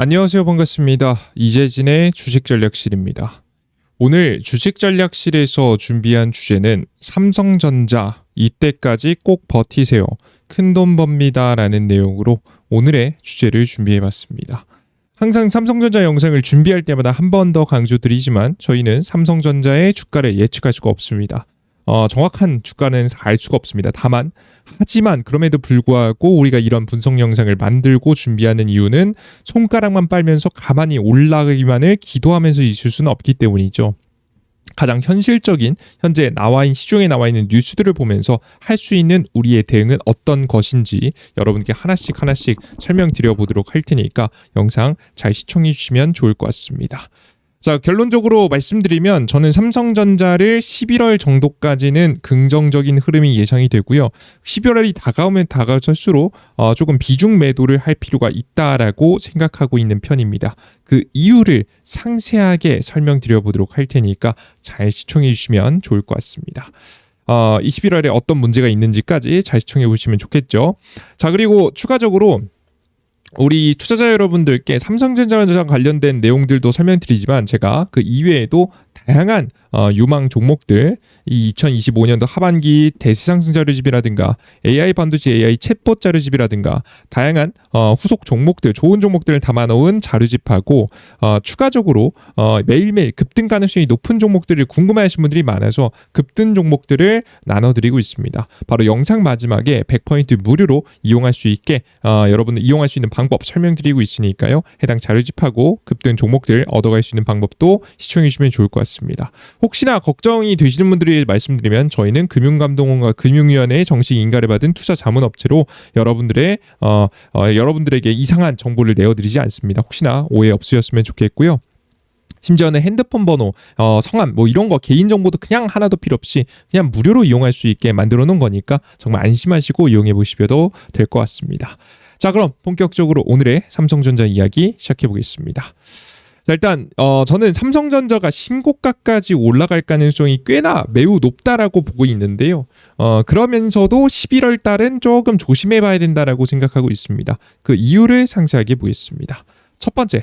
안녕하세요. 반갑습니다. 이재진의 주식전략실입니다. 오늘 주식전략실에서 준비한 주제는 삼성전자 이때까지 꼭 버티세요. 큰돈 법니다. 라는 내용으로 오늘의 주제를 준비해 봤습니다. 항상 삼성전자 영상을 준비할 때마다 한 번 더 강조드리지만 저희는 삼성전자의 주가를 예측할 수가 없습니다. 어, 정확한 주가는 알 수가 없습니다. 다만 하지만 그럼에도 불구하고 우리가 이런 분석 영상을 만들고 준비하는 이유는 손가락만 빨면서 가만히 올라가기만을 기도하면서 있을 수는 없기 때문이죠. 가장 현실적인 현재 나와 있는 시중에 나와 있는 뉴스들을 보면서 할 수 있는 우리의 대응은 어떤 것인지 여러분께 하나씩 하나씩 설명드려 보도록 할 테니까 영상 잘 시청해 주시면 좋을 것 같습니다. 자, 결론적으로 말씀드리면 저는 삼성전자를 11월 정도까지는 긍정적인 흐름이 예상이 되고요. 12월이 다가오면 다가갈수록 어, 조금 비중 매도를 할 필요가 있다라고 생각하고 있는 편입니다. 그 이유를 상세하게 설명드려 보도록 할 테니까 잘 시청해 주시면 좋을 것 같습니다. 어, 21월에 어떤 문제가 있는지까지 잘 시청해 보시면 좋겠죠. 자, 그리고 추가적으로 우리 투자자 여러분들께 삼성전자 관련된 내용들도 설명드리지만 제가 그 이외에도 다양한 어, 유망 종목들 이 2025년도 하반기 대시상승 자료집이라든가 AI 반도체 AI 챗봇 자료집이라든가 다양한 어, 후속 종목들 좋은 종목들을 담아놓은 자료집하고 어, 추가적으로 어, 매일매일 급등 가능성이 높은 종목들을 궁금해하시는 분들이 많아서 급등 종목들을 나눠드리고 있습니다. 바로 영상 마지막에 100포인트 무료로 이용할 수 있게 어, 여러분들 이용할 수 있는 방법 설명드리고 있으니까요. 해당 자료집하고 급등 종목들 얻어갈 수 있는 방법도 시청해 주시면 좋을 것 같습니다. 혹시나 걱정이 되시는 분들이 말씀드리면 저희는 금융감독원과 금융위원회의 정식 인가를 받은 투자 자문업체로 여러분들의 어, 어, 여러분들에게 이상한 정보를 내어드리지 않습니다. 혹시나 오해 없으셨으면 좋겠고요. 심지어는 핸드폰 번호, 어, 성함 뭐 이런 거 개인 정보도 그냥 하나도 필요 없이 그냥 무료로 이용할 수 있게 만들어 놓은 거니까 정말 안심하시고 이용해 보시셔도 될것 같습니다. 자, 그럼 본격적으로 오늘의 삼성전자 이야기 시작해 보겠습니다. 자, 일단 어, 저는 삼성전자가 신고가까지 올라갈 가능성이 꽤나 매우 높다라고 보고 있는데요. 어, 그러면서도 11월 달은 조금 조심해 봐야 된다라고 생각하고 있습니다. 그 이유를 상세하게 보겠습니다. 첫 번째,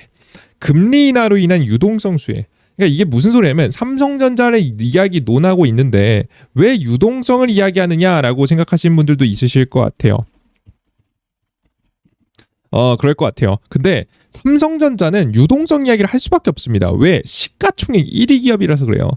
금리 인하로 인한 유동성 수혜. 그러니까 이게 무슨 소리냐면 삼성전자를 이야기 논하고 있는데 왜 유동성을 이야기하느냐라고 생각하시는 분들도 있으실 것 같아요. 어, 그럴 것 같아요. 근데 삼성전자는 유동성 이야기를 할 수밖에 없습니다. 왜? 시가총액 1위 기업이라서 그래요.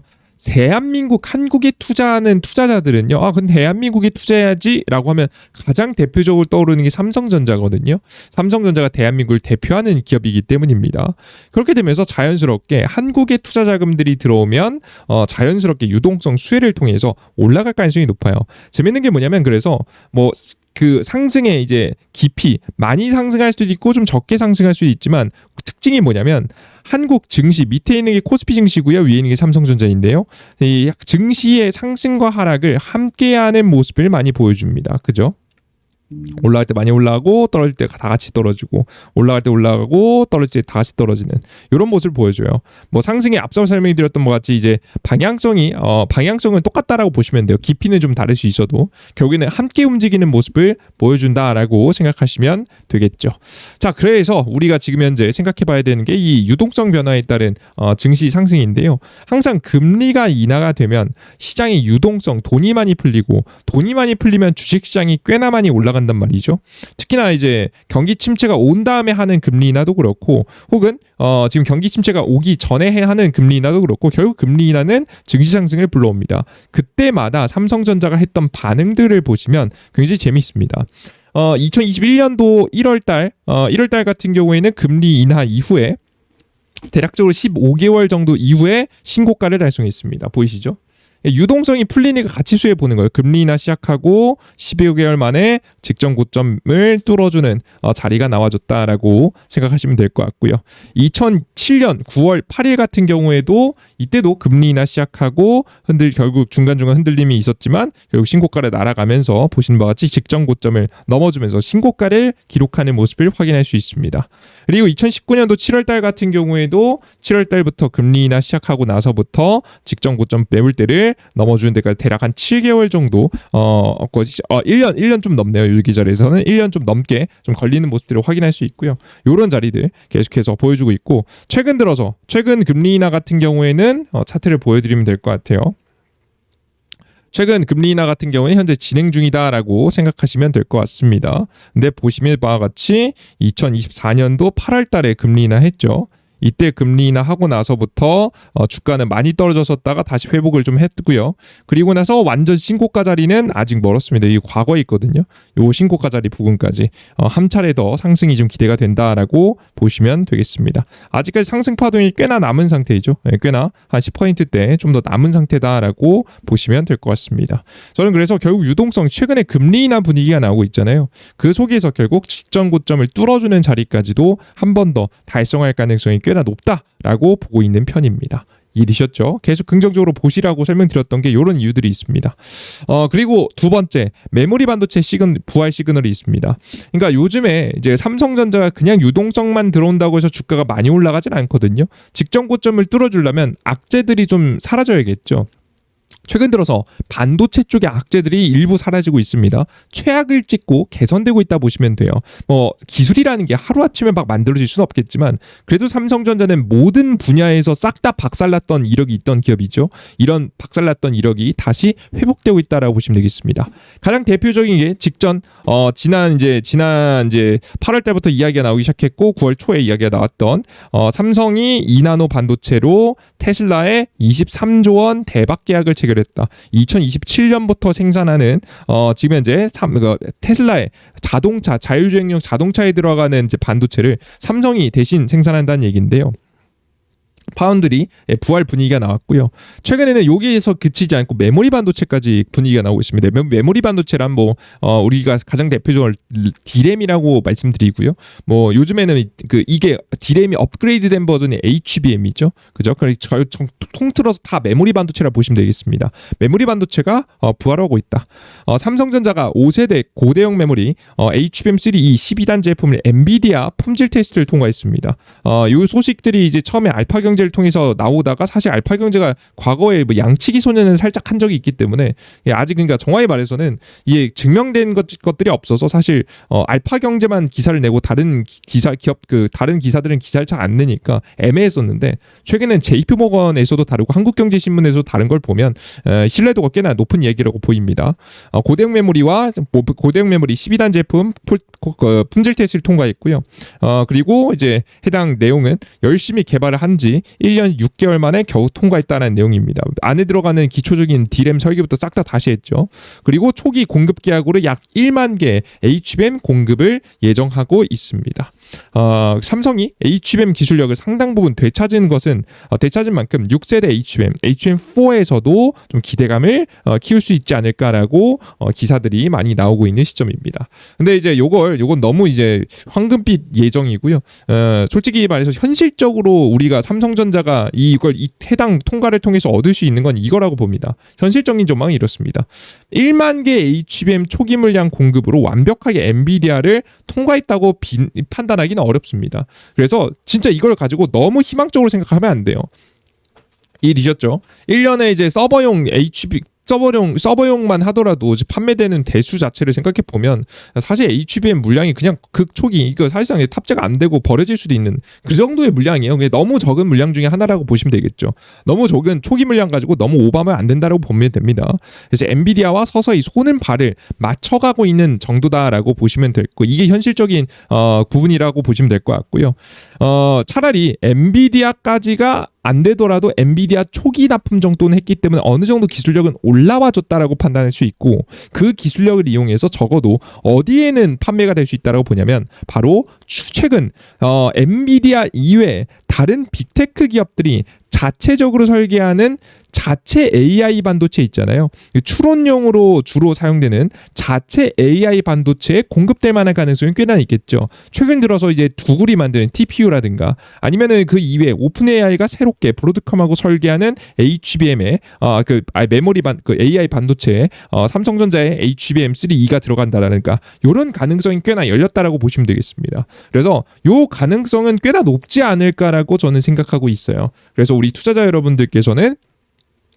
대한민국 한국에 투자하는 투자자들은요. 아, 근데 대한민국에 투자해야지라고 하면 가장 대표적으로 떠오르는 게 삼성전자거든요. 삼성전자가 대한민국을 대표하는 기업이기 때문입니다. 그렇게 되면서 자연스럽게 한국의 투자 자금들이 들어오면 어, 자연스럽게 유동성 수혜를 통해서 올라갈 가능성이 높아요. 재밌는 게 뭐냐면 그래서 뭐 그 상승의 이제 깊이 많이 상승할 수도 있고 좀 적게 상승할 수도 있지만 특징이 뭐냐면 한국 증시 밑에 있는 게 코스피 증시고요. 위에 있는 게 삼성전자인데요. 이 증시의 상승과 하락을 함께하는 모습을 많이 보여줍니다. 그죠? 올라갈 때 많이 올라가고 떨어질 때 다 같이 떨어지고 올라갈 때 올라가고 떨어질 때 다 같이 떨어지는 이런 모습을 보여줘요. 뭐 상승에 앞서 설명드렸던 것 같이 이제 방향성이 어 방향성은 똑같다라고 보시면 돼요. 깊이는 좀 다를 수 있어도 결국에는 함께 움직이는 모습을 보여준다라고 생각하시면 되겠죠. 자, 그래서 우리가 지금 현재 생각해봐야 되는 게 이 유동성 변화에 따른 어, 증시 상승인데요. 항상 금리가 인하가 되면 시장의 유동성 돈이 많이 풀리고 돈이 많이 풀리면 주식시장이 꽤나 많이 올라가 올라간단 말이죠. 특히나 이제 경기 침체가 온 다음에 하는 금리 인하도 그렇고 혹은 어 지금 경기 침체가 오기 전에 하는 금리 인하도 그렇고 결국 금리 인하는 증시 상승을 불러옵니다. 그때마다 삼성전자가 했던 반응들을 보시면 굉장히 재미있습니다. 어 2021년도 1월 달 어, 1월 달 같은 경우에는 금리 인하 이후에 대략적으로 15개월 정도 이후에 신고가를 달성했습니다. 보이시죠? 유동성이 풀리니까 수혜 보는 거예요. 금리 인하 시작하고 12여 개월 만에 직전 고점을 뚫어주는 어, 자리가 나와줬다라고 생각하시면 될 것 같고요. 2007년 9월 8일 같은 경우에도 이때도 금리 인하 시작하고 흔들 결국 중간중간 흔들림이 있었지만 결국 신고가를 날아가면서 보시는 바와 같이 직전 고점을 넘어주면서 신고가를 기록하는 모습을 확인할 수 있습니다. 그리고 2019년도 7월 달 같은 경우에도 7월 달부터 금리 인하 시작하고 나서부터 직전 고점 매물대를 넘어주는 데까지 대략 한 7개월 정도 어, 어 1년 1년 좀 넘네요. 이 기절에서는 1년 좀 넘게 좀 걸리는 모습들을 확인할 수 있고요. 요런 자리들 계속해서 보여주고 있고 최근 들어서 최근 금리 인하 같은 경우에는 어, 차트를 보여드리면 될 것 같아요. 최근 금리 인하 같은 경우에 현재 진행 중이다라고 생각하시면 될 것 같습니다. 근데 보시면 바와 같이 2024년도 8월 달에 금리 인하 했죠. 이때 금리 인하 하고 나서부터 어, 주가는 많이 떨어졌었다가 다시 회복을 좀 했고요. 그리고 나서 완전 신고가 자리는 아직 멀었습니다. 이 과거에 있거든요. 요 신고가 자리 부분까지 어, 한 차례 더 상승이 좀 기대가 된다라고 보시면 되겠습니다. 아직까지 상승 파동이 꽤나 남은 상태이죠. 예, 꽤나 한 10%대 좀 더 남은 상태다라고 보시면 될 것 같습니다. 저는 그래서 결국 유동성 최근에 금리 인하 분위기가 나오고 있잖아요. 그 속에서 결국 직전 고점을 뚫어주는 자리까지도 한 번 더 달성할 가능성이 꽤나 높다라고 보고 있는 편입니다. 이해되셨죠? 계속 긍정적으로 보시라고 설명드렸던 게 이런 이유들이 있습니다. 어 그리고 두 번째 메모리 반도체 시근 부활 시그널이 있습니다. 그러니까 요즘에 이제 삼성전자가 그냥 유동성만 들어온다고 해서 주가가 많이 올라가진 않거든요. 직전 고점을 뚫어주려면 악재들이 좀 사라져야겠죠. 최근 들어서 반도체 쪽의 악재들이 일부 사라지고 있습니다. 최악을 찍고 개선되고 있다 보시면 돼요. 뭐 기술이라는 게 하루아침에 막 만들어질 수는 없겠지만 그래도 삼성전자는 모든 분야에서 싹 다 박살났던 이력이 있던 기업이죠. 이런 박살났던 이력이 다시 회복되고 있다라고 보시면 되겠습니다. 가장 대표적인 게 직전 어 지난 이제 지난 이제 8월 달부터 이야기가 나오기 시작했고 9월 초에 이야기가 나왔던 어 삼성이 2나노 반도체로 테슬라에 23조 원 대박 계약을 체결 했다. 2027년부터 생산하는 어 지금 현재 삼, 그, 테슬라의 자동차 자율주행용 자동차에 들어가는 이제 반도체를 삼성이 대신 생산한다는 얘기인데요. 파운드리 예, 부활 분위기가 나왔고요. 최근에는 여기에서 그치지 않고 메모리 반도체까지 분위기가 나오고 있습니다. 메- 메모리 반도체란 뭐 어, 우리가 가장 대표적으로 디램이라고 말씀드리고요. 뭐 요즘에는 이- 그 이게 디램이 업그레이드된 버전이 HBM이죠. 그죠? 그래서 저- 통틀어서 다 메모리 반도체라 보시면 되겠습니다. 메모리 반도체가 어, 부활하고 있다. 어, 삼성전자가 5세대 고대형 메모리 어, HBM3E 12단 제품을 엔비디아 품질 테스트를 통과했습니다. 어, 이 소식들이 이제 처음에 알파 경제 를 통해서 나오다가 사실 알파 경제가 과거에 뭐 양치기 소년을 살짝 한 적이 있기 때문에 예, 아직 그러니까 정확히 말해서는 이게 증명된 것, 것들이 없어서 사실 어, 알파 경제만 기사를 내고 다른 기- 기사 기업 그 다른 기사들은 기사를 잘 안 내니까 애매했었는데 최근엔 JP 모건에서도 다르고 한국경제신문에서도 다른 걸 보면 에, 신뢰도가 꽤나 높은 얘기라고 보입니다. 어, 고대형 메모리와 뭐, 고대형 메모리 12단 제품 풀, 고- 그 품질 테스트를 통과했고요. 어, 그리고 이제 해당 내용은 열심히 개발을 한지 1년 6개월 만에 겨우 통과했다는 내용입니다. 안에 들어가는 기초적인 디램 설계부터 싹 다 다시 했죠. 그리고 초기 공급 계약으로 약 1만 개 HBM 공급을 예정하고 있습니다. 어, 삼성이 HBM 기술력을 상당 부분 되찾은 것은 어, 되찾은 만큼 6세대 HBM, HBM4에서도 좀 기대감을 어, 키울 수 있지 않을까라고 어, 기사들이 많이 나오고 있는 시점입니다. 근데 이제 요걸 요건 너무 이제 황금빛 예정이고요. 어, 솔직히 말해서 현실적으로 우리가 삼성전자가 이걸 이 해당 통과를 통해서 얻을 수 있는 건 이거라고 봅니다. 현실적인 전망은 이렇습니다. 1만 개 HBM 초기 물량 공급으로 완벽하게 엔비디아를 통과했다고 빈- 판단 하기는 어렵습니다. 그래서 진짜 이걸 가지고 너무 희망적으로 생각하면 안 돼요. 이해되셨죠? 1년에 이제 서버용 HB 서버용 서버용만 하더라도 판매되는 대수 자체를 생각해 보면 사실 HBM 물량이 그냥 극초기 이거 사실상 탑재가 안 되고 버려질 수도 있는 그 정도의 물량이에요. 너무 적은 물량 중에 하나라고 보시면 되겠죠. 너무 적은 초기 물량 가지고 너무 오버하면 안 된다라고 보면 됩니다. 그래서 엔비디아와 서서히 손은 발을 맞춰가고 있는 정도다라고 보시면 될 거. 이게 현실적인 어, 부분이라고 보시면 될 것 같고요. 어, 차라리 엔비디아까지가 안 되더라도 엔비디아 초기 납품 정도는 했기 때문에 어느 정도 기술력은 올라와 줬다라고 판단할 수 있고 그 기술력을 이용해서 적어도 어디에는 판매가 될 수 있다라고 보냐면 바로 추- 최근 어, 엔비디아 이외에 다른 빅테크 기업들이 자체적으로 설계하는 자체 AI 반도체 있잖아요. 추론용으로 주로 사용되는 자체 AI 반도체에 공급될 만한 가능성이 꽤나 있겠죠. 최근 들어서 이제 구글이 만드는 TPU라든가 아니면은 그 이외에 오픈 AI가 새롭게 브로드컴하고 설계하는 HBM에 어그 메모리 반 그 AI 반도체에 어, 삼성전자의 HBM3E가 들어간다라는가 이런 가능성이 꽤나 열렸다라고 보시면 되겠습니다. 그래서 요 가능성은 꽤나 높지 않을까라고 저는 생각하고 있어요. 그래서 우리 투자자 여러분들께서는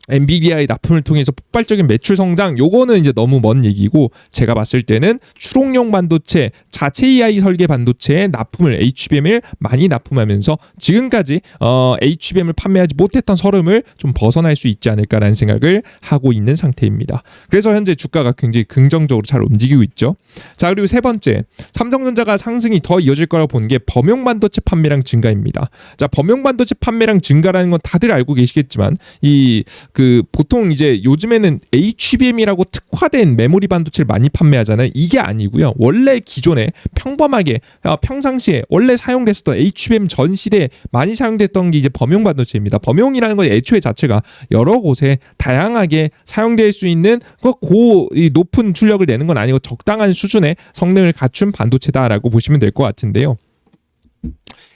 엔비디아의 납품을 통해서 폭발적인 매출 성장 요거는 이제 너무 먼 얘기고 제가 봤을 때는 추론용 반도체 자체 AI 설계 반도체에 납품을 HBM을 많이 납품하면서 지금까지 어, HBM을 판매하지 못했던 서름을 좀 벗어날 수 있지 않을까라는 생각을 하고 있는 상태입니다. 그래서 현재 주가가 굉장히 긍정적으로 잘 움직이고 있죠. 자 그리고 세 번째 삼성전자가 상승이 더 이어질 거라고 보는 게 범용 반도체 판매량 증가입니다. 자 범용 반도체 판매량 증가라는 건 다들 알고 계시겠지만 이그 보통 이제 요즘에는 HBM이라고 특화된 메모리 반도체를 많이 판매하잖아요. 이게 아니고요. 원래 기존에 평범하게 어, 평상시에 원래 사용됐었던 HBM 전 시대에 많이 사용됐던 게 이제 범용 반도체입니다. 범용이라는 건 애초에 자체가 여러 곳에 다양하게 사용될 수 있는 그고 높은 출력을 내는 건 아니고 적당한 수준의 성능을 갖춘 반도체다라고 보시면 될 것 같은데요.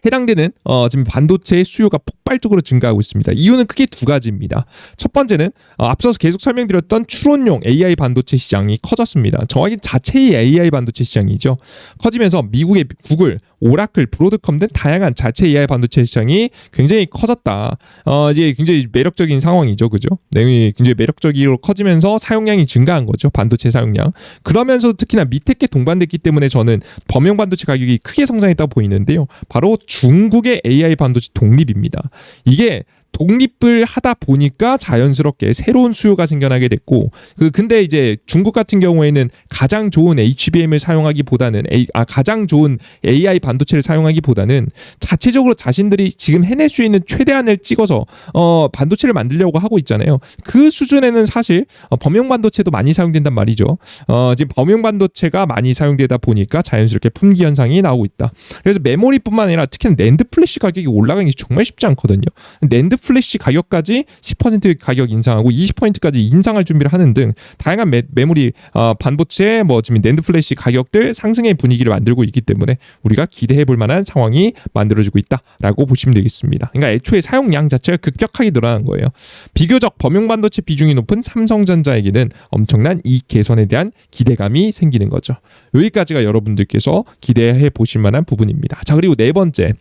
해당되는 어, 지금 반도체의 수요가 폭발적으로 증가하고 있습니다. 이유는 크게 두 가지입니다. 첫 번째는 어, 앞서서 계속 설명드렸던 추론용 AI 반도체 시장이 커졌습니다. 정확히 자체의 AI 반도체 시장이죠. 커지면서 미국의 구글, 오라클, 브로드컴 등 다양한 자체 AI 반도체 시장이 굉장히 커졌다. 어, 이제 굉장히 매력적인 상황이죠, 그죠? 내용이 굉장히 매력적으로 커지면서 사용량이 증가한 거죠, 반도체 사용량. 그러면서 특히나 밑에 게 동반됐기 때문에 저는 범용 반도체 가격이 크게 성장했다고 보이는데요. 바로 중국의 AI 반도체 독립입니다. 이게 독립을 하다 보니까 자연스럽게 새로운 수요가 생겨나게 됐고 그 근데 이제 중국 같은 경우에는 가장 좋은 HBM을 사용하기보다는 아 가장 좋은 AI 반도체를 사용하기보다는 자체적으로 자신들이 지금 해낼 수 있는 최대한을 찍어서 어 반도체를 만들려고 하고 있잖아요. 그 수준에는 사실 어, 범용 반도체도 많이 사용된단 말이죠. 어 지금 범용 반도체가 많이 사용되다 보니까 자연스럽게 품귀 현상이 나오고 있다. 그래서 메모리뿐만 아니라 특히 낸드 플래시 가격이 올라가는 게 정말 쉽지 않거든요. 낸드 플래시 가격까지 10% 가격 인상하고 20%까지 인상할 준비를 하는 등 다양한 메, 메모리 어, 반도체 뭐 지금 낸드 플래시 가격들 상승의 분위기를 만들고 있기 때문에 우리가 기대해 볼 만한 상황이 만들어지고 있다라고 보시면 되겠습니다. 그러니까 애초에 사용량 자체가 급격하게 늘어난 거예요. 비교적 범용 반도체 비중이 높은 삼성전자에게는 엄청난 이익 개선에 대한 기대감이 생기는 거죠. 여기까지가 여러분들께서 기대해 보실 만한 부분입니다. 자, 그리고 네 번째.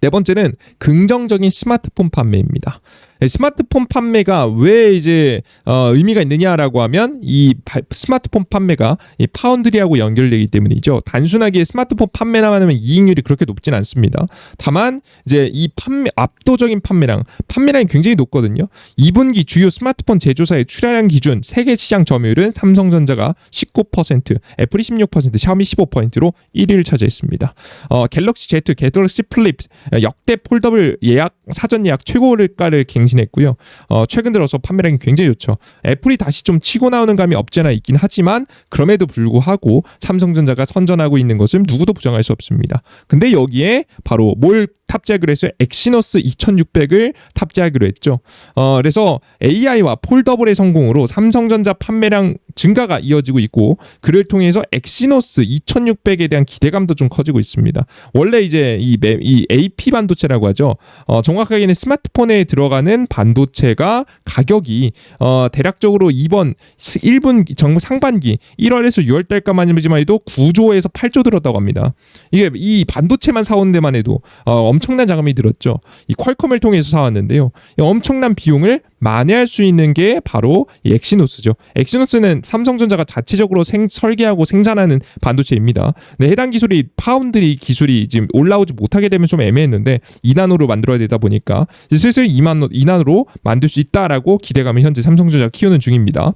네 번째는 긍정적인 스마트폰 판매입니다. 네, 스마트폰 판매가 왜 이제 어, 의미가 있느냐라고 하면 이 바, 스마트폰 판매가 이 파운드리하고 연결되기 때문이죠. 단순하게 스마트폰 판매만 하면 이익률이 그렇게 높진 않습니다. 다만 이제 이 판매 압도적인 판매량, 판매량이 굉장히 높거든요. 2분기 주요 스마트폰 제조사의 출하량 기준 세계 시장 점유율은 삼성전자가 19%, 애플이 16%, 샤오미 15%로 1위를 차지했습니다. 어, 갤럭시 Z, 갤럭시 플립 역대 폴더블 예약 사전 예약 최고가를 갱신 했고요. 어, 최근 들어서 판매량이 굉장히 좋죠. 애플이 다시 좀 치고 나오는 감이 없지 않아 있긴 하지만 그럼에도 불구하고 삼성전자가 선전하고 있는 것은 누구도 부정할 수 없습니다. 근데 여기에 바로 뭘 탑재하기로 했어요? 엑시노스 2600을 탑재하기로 했죠. 어, 그래서 AI와 폴더블의 성공으로 삼성전자 판매량 증가가 이어지고 있고 그를 통해서 엑시노스 2600에 대한 기대감도 좀 커지고 있습니다. 원래 이제 이, 이 AP 반도체라고 하죠. 어, 정확하게는 스마트폰에 들어가는 반도체가 가격이 어, 대략적으로 이번 1분 정 상반기 1월에서 6월 달까만 해도 9조에서 8조 들었다고 합니다. 이게 이 반도체만 사온 데만 해도 어, 엄청난 자금이 들었죠. 이 퀄컴을 통해서 사왔는데요. 이 엄청난 비용을 만회할 수 있는 게 바로 이 엑시노스죠. 엑시노스는 삼성전자가 자체적으로 생, 설계하고 생산하는 반도체입니다. 네, 해당 기술이 파운드리 기술이 지금 올라오지 못하게 되면 좀 애매했는데 2나노로 만들어야 되다 보니까 슬슬 2만 2나노로 만들 수 있다라고 기대감을 현재 삼성전자가 키우는 중입니다.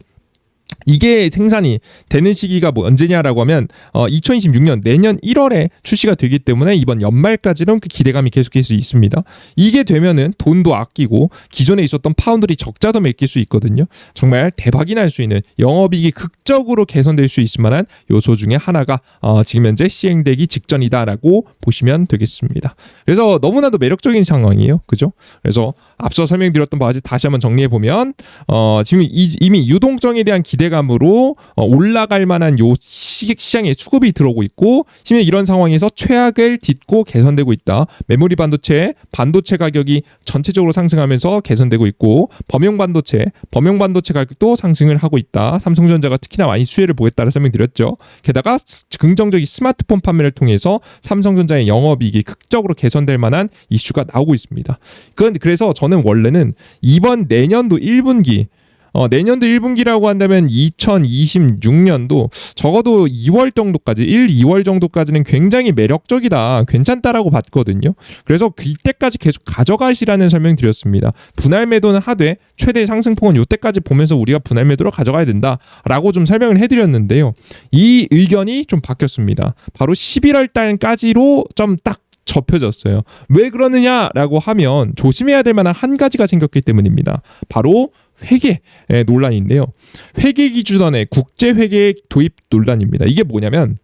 이게 생산이 되는 시기가 뭐 언제냐라고 하면 어 2026년 내년 1월에 출시가 되기 때문에 이번 연말까지는 그 기대감이 계속될 수 있습니다. 이게 되면은 돈도 아끼고 기존에 있었던 파운드리 적자도 맡길 수 있거든요. 정말 대박이 날 수 있는 영업이익이 극적으로 개선될 수 있을 만한 요소 중에 하나가 어 지금 현재 시행되기 직전이다라고 보시면 되겠습니다. 그래서 너무나도 매력적인 상황이에요. 그죠? 그래서 앞서 설명드렸던 같이 다시 한번 정리해 보면 어 지금 이, 이미 유동성에 대한 기대가 기대감으로 어, 올라갈 만한 요 시, 시장에 수급이 들어오고 있고 심지어 이런 상황에서 최악을 딛고 개선되고 있다. 메모리 반도체, 반도체 가격이 전체적으로 상승하면서 개선되고 있고 범용 반도체, 범용 반도체 가격도 상승을 하고 있다. 삼성전자가 특히나 많이 수혜를 보였다는 설명드렸죠. 게다가 스- 긍정적인 스마트폰 판매를 통해서 삼성전자의 영업이익이 극적으로 개선될 만한 이슈가 나오고 있습니다. 그건 그래서 저는 원래는 이번 내년도 1분기 어, 내년도 1분기라고 한다면 2026년도 적어도 2월 정도까지 1, 2월 정도까지는 굉장히 매력적이다. 괜찮다라고 봤거든요. 그래서 이때까지 계속 가져가시라는 설명 드렸습니다. 분할 매도는 하되 최대 상승폭은 이때까지 보면서 우리가 분할 매도로 가져가야 된다라고 좀 설명을 해드렸는데요. 이 의견이 좀 바뀌었습니다. 바로 11월 달까지로 좀 딱 접혀졌어요. 왜 그러느냐라고 하면 조심해야 될 만한 한 가지가 생겼기 때문입니다. 바로 회계 의 논란인데요. 회계 기준원의 국제 회계 도입 논란입니다. 이게 뭐냐면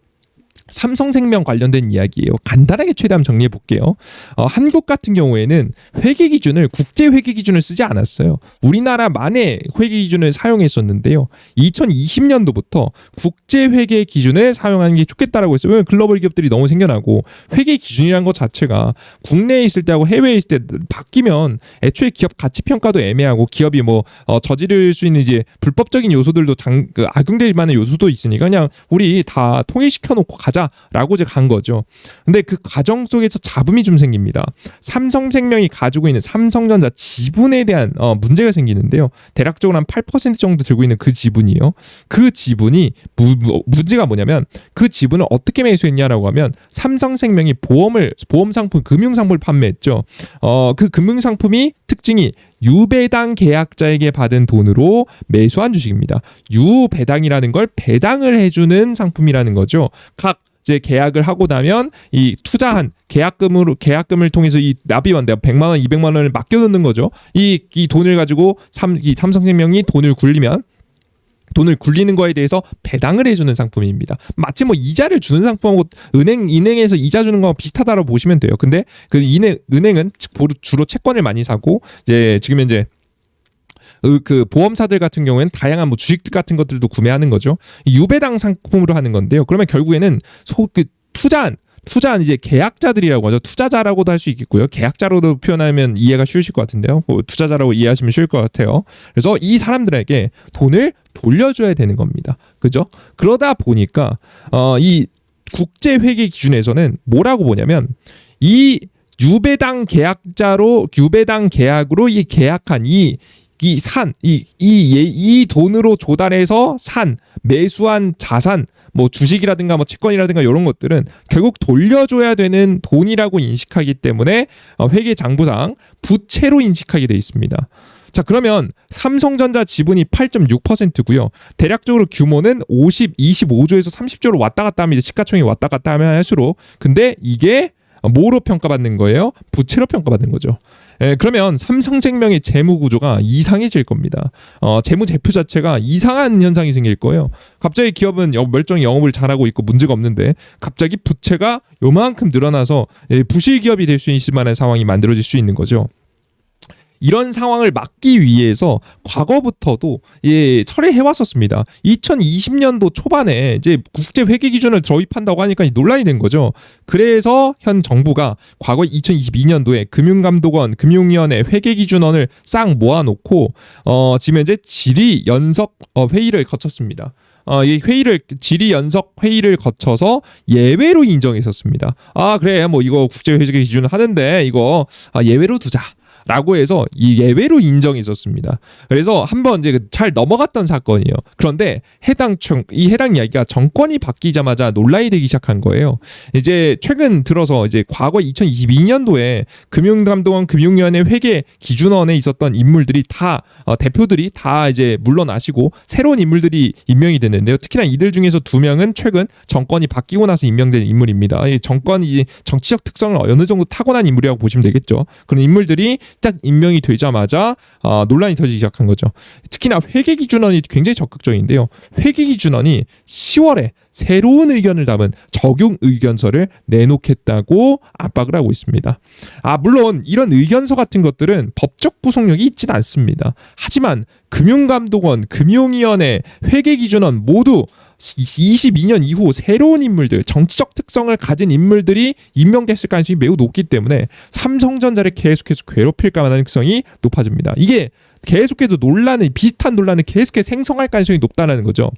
삼성생명 관련된 이야기예요. 간단하게 최대한 정리해 볼게요. 어, 한국 같은 경우에는 회계 기준을 국제 회계 기준을 쓰지 않았어요. 우리나라만의 회계 기준을 사용했었는데요. 2020년도부터 국제 회계 기준을 사용하는 게 좋겠다라고 했어요. 왜냐면 글로벌 기업들이 너무 생겨나고 회계 기준이라는 것 자체가 국내에 있을 때하고 해외에 있을 때 바뀌면 애초에 기업 가치 평가도 애매하고 기업이 뭐 어, 저지를 수 있는 이제 불법적인 요소들도 장, 그 악용될 만한 요소도 있으니까 그냥 우리 다 통일시켜 놓고 가자 라고 이제 간 거죠. 근데 그 과정 속에서 잡음이 좀 생깁니다. 삼성생명이 가지고 있는 삼성전자 지분에 대한 어, 문제가 생기는데요. 대략적으로 한 8% 정도 들고 있는 그 지분이요. 그 지분이 무, 무- 문제가 뭐냐면 그 지분을 어떻게 매수했냐라고 하면 삼성생명이 보험을 보험 상품 금융 상품을 판매했죠. 어, 그 금융 상품이 특징이 유배당 계약자에게 받은 돈으로 매수한 주식입니다. 유배당이라는 걸 배당을 해주는 상품이라는 거죠. 각 이제 계약을 하고 나면 이 투자한 계약금으로 계약금을 통해서 이 내가 100만 원, 200만 원을 맡겨 놓는 거죠. 이 이 돈을 가지고 삼, 이 삼성생명이 돈을 굴리면 돈을 굴리는 거에 대해서 배당을 해주는 상품입니다. 마치 뭐 이자를 주는 상품하고 은행 은행에서 이자 주는 거랑 비슷하다고 보시면 돼요. 근데 그 은행 은행은 주로 채권을 많이 사고 이제 지금 현재 그- 그 보험사들 같은 경우에는 다양한 뭐 주식 같은 것들도 구매하는 거죠. 이 유배당 상품으로 하는 건데요. 그러면 결국에는 소 그 투자한 투자한 이제 계약자들이라고 하죠. 투자자라고도 할 수 있겠고요. 계약자로도 표현하면 이해가 쉬우실 것 같은데요. 뭐 투자자라고 이해하시면 쉬울 것 같아요. 그래서 이 사람들에게 돈을 돌려줘야 되는 겁니다. 그죠? 그러다 보니까 어, 이 국제 회계 기준에서는 뭐라고 보냐면 이 유배당 계약자로 유배당 계약으로 이 계약한 이 이 산, 이, 이, 예- 이 돈으로 조달해서 산, 매수한 자산, 뭐 주식이라든가 뭐 채권이라든가 이런 것들은 결국 돌려줘야 되는 돈이라고 인식하기 때문에 어, 회계 장부상 부채로 인식하게 돼 있습니다. 자, 그러면 삼성전자 지분이 8.6%고요. 대략적으로 규모는 50, 25조에서 30조로 왔다 갔다 합니다. 시가총액이 왔다 갔다 하면 할수록. 근데 이게 뭐로 평가받는 거예요? 부채로 평가받는 거죠. 예, 그러면 삼성생명의 재무 구조가 이상해질 겁니다. 어, 재무 제표 자체가 이상한 현상이 생길 거예요. 갑자기 기업은 여- 멀쩡히 영업을 잘하고 있고 문제가 없는데 갑자기 부채가 요만큼 늘어나서 예, 부실 기업이 될 수 있을 만한 상황이 만들어질 수 있는 거죠. 이런 상황을 막기 위해서 과거부터도 예, 철회해 왔었습니다. 2020년도 초반에 이제 국제 회계 기준을 도입한다고 하니까 논란이 된 거죠. 그래서 현 정부가 과거 2022년도에 금융감독원, 금융위원회 회계 기준원을 싹 모아놓고 어, 지금 현재 질의 연석 어, 회의를 거쳤습니다. 어, 이 회의를 질의 연석 회의를 거쳐서 예외로 인정했었습니다. 아 그래 뭐 이거 국제 회계 기준을 하는데 이거 아, 예외로 두자. 라고 해서 이 예외로 인정했었습니다. 그래서 한번 이제 그잘 넘어갔던 사건이에요. 그런데 해당 청, 이 해당 이야기가 정권이 바뀌자마자 논란이 되기 시작한 거예요. 이제 최근 들어서 이제 과거 2022년도에 금융감독원 금융위원회 회계 기준원에 있었던 인물들이 다 어, 대표들이 다 이제 물러나시고 새로운 인물들이 임명이 됐는데요. 특히나 이들 중에서 두 명은 최근 정권이 바뀌고 나서 임명된 인물입니다. 이 정권이 정치적 특성을 어느 정도 타고난 인물이라고 보시면 되겠죠. 그런 인물들이 딱 임명이 되자마자 어, 논란이 터지기 시작한 거죠. 특히나 회계 기준원이 굉장히 적극적인데요. 회계 기준원이 10월에 새로운 의견을 담은 적용 의견서를 내놓겠다고 압박을 하고 있습니다. 아 물론 이런 의견서 같은 것들은 법적 구속력이 있진 않습니다. 하지만 금융감독원, 금융위원회, 회계기준원 모두 22년 이후 새로운 인물들, 정치적 특성을 가진 인물들이 임명됐을 가능성이 매우 높기 때문에 삼성전자를 계속해서 괴롭힐 가능성이 높아집니다. 이게 계속해서 논란을 비슷한 논란을 계속해서 생성할 가능성이 높다는 거죠.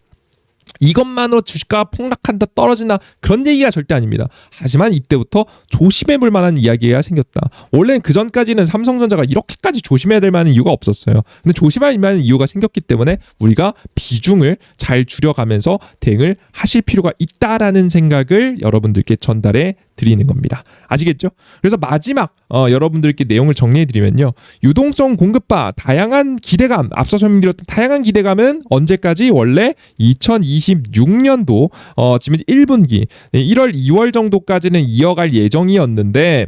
이것만으로 주식가가 폭락한다 떨어진다 그런 얘기가 절대 아닙니다. 하지만 이때부터 조심해 볼 만한 이야기가 생겼다. 원래는 그 전까지는 삼성전자가 이렇게까지 조심해야 될 만한 이유가 없었어요. 근데 조심할 만한 이유가 생겼기 때문에 우리가 비중을 잘 줄여가면서 대응을 하실 필요가 있다라는 생각을 여러분들께 전달해 드리는 겁니다. 아시겠죠? 그래서 마지막 어, 여러분들께 내용을 정리해 드리면요. 유동성 공급바 다양한 기대감 앞서 설명드렸던 다양한 기대감은 언제까지 원래 2026년도 어, 지금 1분기 1월 2월 정도까지는 이어갈 예정이었는데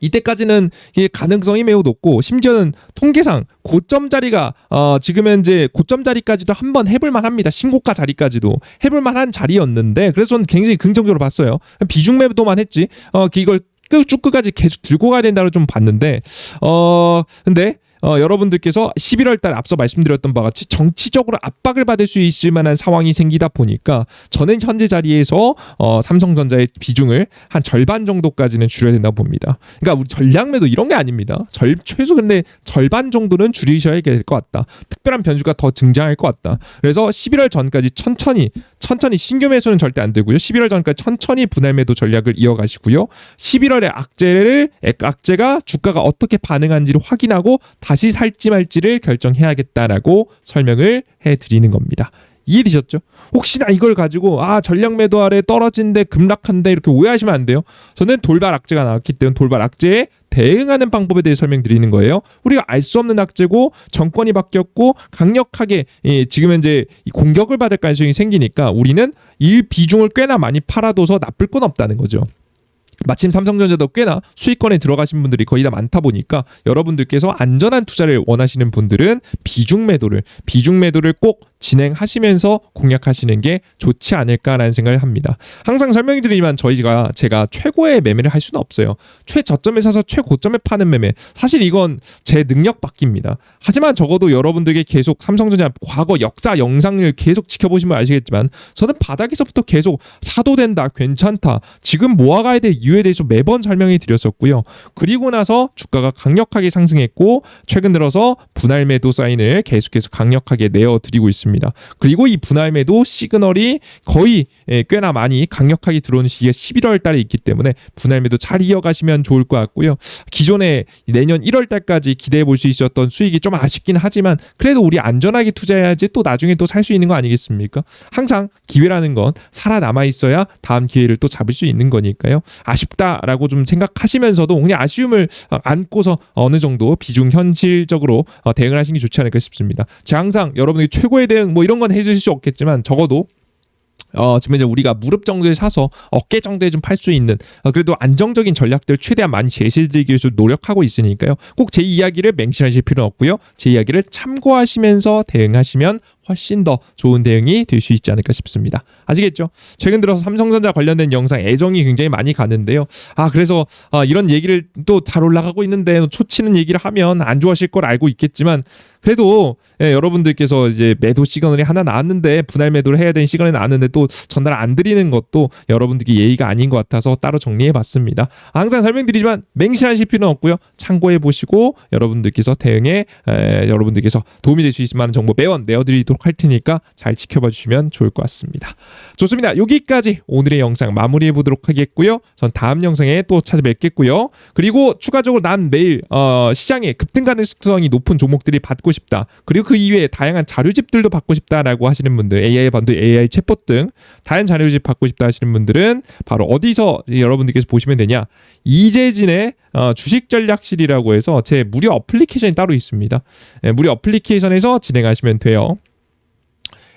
이때까지는 이게 가능성이 매우 높고 심지어는 통계상 고점 자리가 어 지금 현재 고점 자리까지도 한번 해볼 만합니다. 신고가 자리까지도 해볼 만한 자리였는데 그래서 저는 굉장히 긍정적으로 봤어요. 비중 매도만 했지. 어 이걸 끝 쭉 끝까지 계속 들고 가야 된다고 좀 봤는데 어 근데 어, 여러분들께서 11월 달 앞서 말씀드렸던 바와 같이 정치적으로 압박을 받을 수 있을 만한 상황이 생기다 보니까 저는 현재 자리에서 어, 삼성전자의 비중을 한 절반 정도까지는 줄여야 된다고 봅니다. 그러니까 우리 전략 매도 이런 게 아닙니다. 절, 최소 근데 절반 정도는 줄이셔야 될 것 같다. 특별한 변수가 더 등장할 것 같다. 그래서 11월 전까지 천천히 천천히 신규 매수는 절대 안 되고요. 11월 전까지 천천히 분할 매도 전략을 이어가시고요. 11월에 악재를 악재가 주가가 어떻게 반응한지를 확인하고 다시 살지 말지를 결정해야겠다라고 설명을 해 드리는 겁니다. 이해되셨죠? 혹시나 이걸 가지고 아 전략 매도 아래 떨어진데 급락한데 이렇게 오해하시면 안 돼요. 저는 돌발 악재가 나왔기 때문에 돌발 악재에 대응하는 방법에 대해 설명드리는 거예요. 우리가 알 수 없는 악재고 정권이 바뀌었고 강력하게 예, 지금 현재 공격을 받을 가능성이 생기니까 우리는 일 비중을 꽤나 많이 팔아둬서 나쁠 건 없다는 거죠. 마침 삼성전자도 꽤나 수익권에 들어가신 분들이 거의 다 많다 보니까 여러분들께서 안전한 투자를 원하시는 분들은 비중 매도를 비중 매도를 꼭 진행하시면서 공략하시는 게 좋지 않을까라는 생각을 합니다. 항상 설명해 드리지만 저희가 제가 최고의 매매를 할 수는 없어요. 최저점에 사서 최고점에 파는 매매. 사실 이건 제 능력 밖입니다. 하지만 적어도 여러분들께 계속 삼성전자 과거 역사 영상을 계속 지켜보시면 아시겠지만 저는 바닥에서부터 계속 사도 된다, 괜찮다. 지금 모아가야 될 이유에 대해서 매번 설명해 드렸었고요. 그리고 나서 주가가 강력하게 상승했고 최근 들어서 분할 매도 사인을 계속해서 강력하게 내어 드리고 있습니다. 있습니다. 그리고 이 분할매도 시그널이 거의 예, 꽤나 많이 강력하게 들어오는 시기가 11월 달에 있기 때문에 분할매도 잘 이어가시면 좋을 것 같고요. 기존에 내년 1월 달까지 기대해 볼 수 있었던 수익이 좀 아쉽긴 하지만 그래도 우리 안전하게 투자해야지 또 나중에 또 살 수 있는 거 아니겠습니까? 항상 기회라는 건 살아남아 있어야 다음 기회를 또 잡을 수 있는 거니까요. 아쉽다라고 좀 생각하시면서도 그냥 아쉬움을 안고서 어느 정도 비중 현실적으로 어, 대응을 하시는 게 좋지 않을까 싶습니다. 제가 항상 여러분에게 최고의 대 응뭐 이런 건 해주실 수 없겠지만 적어도 어, 지금 이제 우리가 무릎 정도에 사서 어깨 정도에 좀 팔 수 있는 어, 그래도 안정적인 전략들 최대한 많이 제시해드리기 위해서 노력하고 있으니까요. 꼭 제 이야기를 맹신하실 필요는 없고요. 제 이야기를 참고하시면서 대응하시면 훨씬 더 좋은 대응이 될 수 있지 않을까 싶습니다. 아시겠죠? 최근 들어서 삼성전자 관련된 영상 애정이 굉장히 많이 가는데요. 아 그래서 아, 이런 얘기를 또 잘 올라가고 있는데 초치는 얘기를 하면 안 좋아하실 걸 알고 있겠지만 그래도 예, 여러분들께서 이제 매도 시그널이 하나 나왔는데 분할 매도를 해야 되는 시간이 나왔는데 또 전달 안 드리는 것도 여러분들께 예의가 아닌 것 같아서 따로 정리해 봤습니다. 항상 설명드리지만 맹신하실 필요는 없고요. 참고해 보시고 여러분들께서 대응에 에, 여러분들께서 도움이 될 수 있을 만한 정보 매번 내어드리도록 할 테니까 잘 지켜봐 주시면 좋을 것 같습니다. 좋습니다. 여기까지 오늘의 영상 마무리해 보도록 하겠고요. 전 다음 영상에 또 찾아뵙겠고요. 그리고 추가적으로 난 내일 어, 시장에 급등 가능성이 높은 종목들이 받고 싶다. 그리고 그 이외에 다양한 자료집들도 받고 싶다라고 하시는 분들, AI 반도 AI 챗봇 등 다양한 자료집 받고 싶다 하시는 분들은 바로 어디서 여러분들께서 보시면 되냐? 이재진의 어, 주식 전략실이라고 해서 제 무료 어플리케이션이 따로 있습니다. 네, 무료 어플리케이션에서 진행하시면 돼요.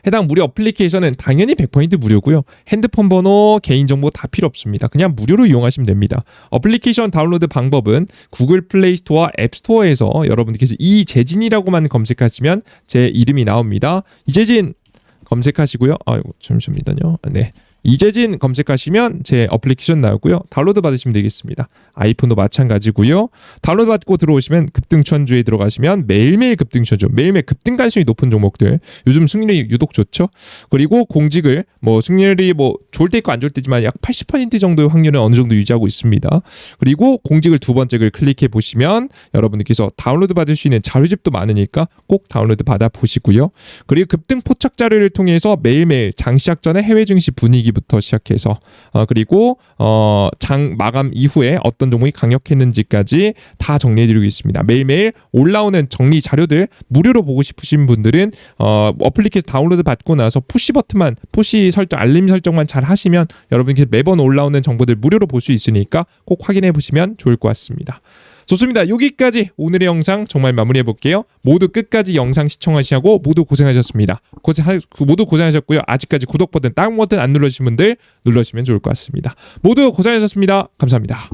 해당 무료 어플리케이션은 당연히 100% 무료고요. 핸드폰 번호, 개인정보 다 필요 없습니다. 그냥 무료로 이용하시면 됩니다. 어플리케이션 다운로드 방법은 구글 플레이 스토어, 앱 스토어에서 여러분들께서 이재진이라고만 검색하시면 제 이름이 나옵니다. 이재진 검색하시고요. 아이고 잠시만요. 네. 이재진 검색하시면 제 어플리케이션 나오고요. 다운로드 받으시면 되겠습니다. 아이폰도 마찬가지고요. 다운로드 받고 들어오시면 급등천주에 들어가시면 매일매일 급등천주, 매일매일 급등 가능성이 높은 종목들. 요즘 승률이 유독 좋죠. 그리고 공직을 뭐 승률이 뭐 좋을 때 있고 안 좋을 때지만 약 80% 정도의 확률은 어느 정도 유지하고 있습니다. 그리고 공직을 두 번째 글 클릭해 보시면 여러분들께서 다운로드 받을 수 있는 자료집도 많으니까 꼭 다운로드 받아 보시고요. 그리고 급등 포착 자료를 통해서 매일매일 장 시작 전에 해외 증시 분위기부터 시작해서 어, 그리고 어, 장 마감 이후에 어떤 종목이 강력했는지까지 다 정리해드리고 있습니다. 매일매일 올라오는 정리 자료들 무료로 보고 싶으신 분들은 어, 어플리케이션 다운로드 받고 나서 푸시 버튼만 푸시 설정 알림 설정만 잘 하시면 여러분께 매번 올라오는 정보들 무료로 볼 수 있으니까 꼭 확인해 보시면 좋을 것 같습니다. 좋습니다. 여기까지 오늘의 영상 정말 마무리해 볼게요. 모두 끝까지 영상 시청하시고 모두 고생하셨습니다. 고생 모두 고생하셨고요. 아직까지 구독 버튼, 다운 버튼 안 눌러주신 분들 눌러주시면 좋을 것 같습니다. 모두 고생하셨습니다. 감사합니다.